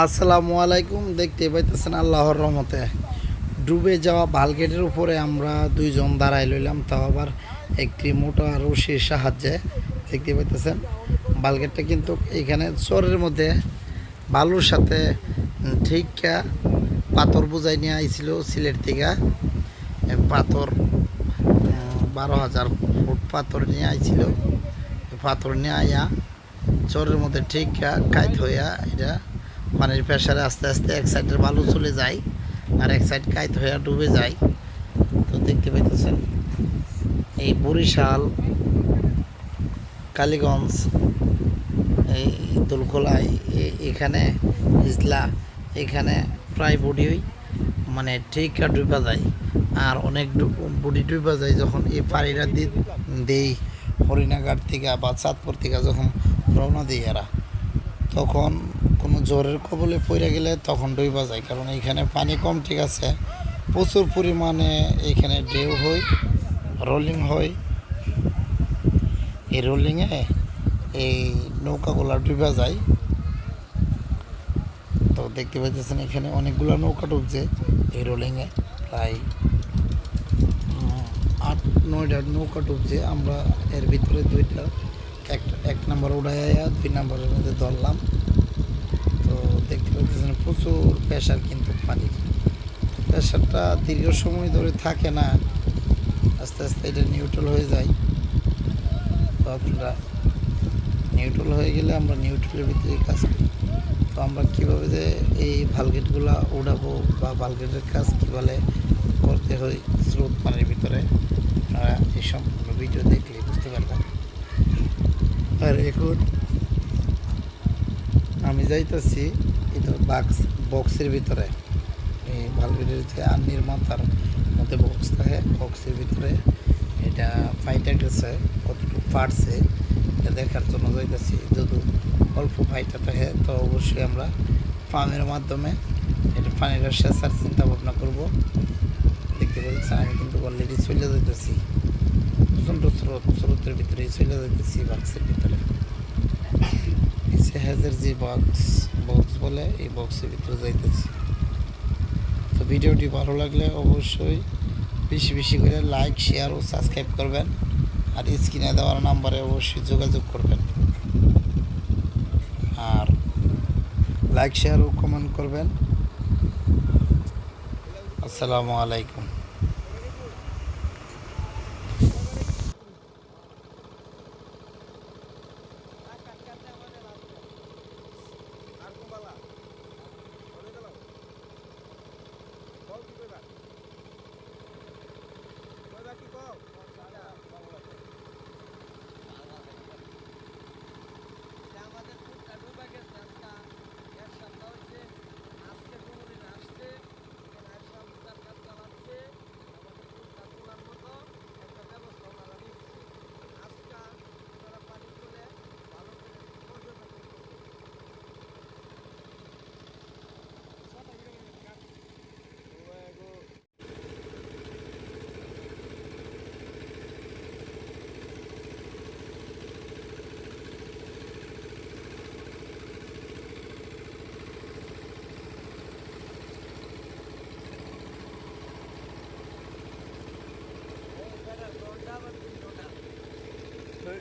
আসসালামু আলাইকুম, দেখতে পাইতেছেন আল্লাহর রহমতে। ডুবে যাওয়া বালগেটের উপরে আমরা দুইজন দাঁড়াই লইলাম, তাও আবার একটি মোটা রশির সাহায্যে। দেখতে পাইতেছেন, বালগেটটা কিন্তু এখানে চরের মধ্যে বালুর সাথে ঠিক পাথর বুঝাই নিয়ে আইছিল সিলেট থেকে। পাথর বারো হাজার ফুট পাথর নিয়ে আইছিল। পাথর নিয়ে আইয়া চরের মধ্যে ঠিকা কাইত হইয়া এটা পানির প্রেশারে আস্তে আস্তে এক সাইডের বালু চলে যায় আর এক সাইড কাইত হইয়া ডুবে যায়। তো দেখতে পাইতেছেন, এই বরিশাল, কালীগঞ্জ, এই দোলখোলাই এ- এখানে ইজলা এখানে প্রায় বডি মানে ঠিক ডুবা যায়। আর অনেক বডি ডুবা যায় যখন এই দি, দেই হরিণাঘাট থেকে বা চাঁদপুর থেকে যখন রওনা দিই এরা। তখন কোনো জ্বরের কবলে পড়ে গেলে তখন ডুবা যায়, কারণ এখানে পানি কম ঠিক আছে। প্রচুর পরিমাণে এখানে ঢেউ হয় রোলিং হয়। এই রোলিংয়ে এই নৌকাগুলো ডুবা যায়। তো দেখতে পাইতেছেন এখানে অনেকগুলো নৌকা ডুবছে এই রোলিংয়ে প্রায় আট, নয়টা নৌকা ডুবছে, আমরা এর ভিতরে দুইটা এক নম্বর উড়াইয়া দুই নম্বরের মধ্যে ধরলাম। তো দেখতে পাচ্ছেন প্রচুর প্রেশার কিন্তু পানি। প্রেশারটা দীর্ঘ সময় ধরে থাকে না। আস্তে আস্তে এটা নিউট্রাল হয়ে যায়। তো আপনারা নিউট্রাল হয়ে গেলে আমরা নিউট্রালের ভিতরে কাজ করি। তো আমরা কীভাবে যে এই ভালগেটগুলো উড়াবো বা ভালগেটের কাজ কীভাবে করতে হয়, স্রোত পানির ভিতরে, আপনারা এই সম্পূর্ণ ভিডিও দেখলে বুঝতে পারবেন। আর এখন আমি যাইতেছি এটা বাক্স বক্সের ভিতরে। এই ভালভেটের যে আন্নির মাথার মধ্যে বক্স থাকে বক্সের ভিতরে এটা ফাইটা গেছে কতটুকু ফাটছে এটা দেখার জন্য যাইতেছি। যদি অল্প ফাইটা থাকে, তো অবশ্যই আমরা পাম্পের মাধ্যমে এটা পানিটা সেচার চিন্তা ভাবনা করব। দেখতে পাচ্ছি আমি কিন্তু অলরেডি চলে যাইতেছি। প্রচণ্ড স্রোত স্রোতের ভিতরে চলে যাইতেছি বাক্সের ভিতরে হেজের যে বক্স বক্স বলে এই বক্সের ভিতরে যাইতেছি তো ভিডিওটি ভালো লাগলে অবশ্যই বেশি বেশি করে লাইক শেয়ার ও সাবস্ক্রাইব করবেন। আর স্ক্রিনে দেওয়ার নাম্বারে অবশ্যই যোগাযোগ করবেন। আর লাইক শেয়ার ও কমেন্ট করবেন। আসসালামু আলাইকুম। But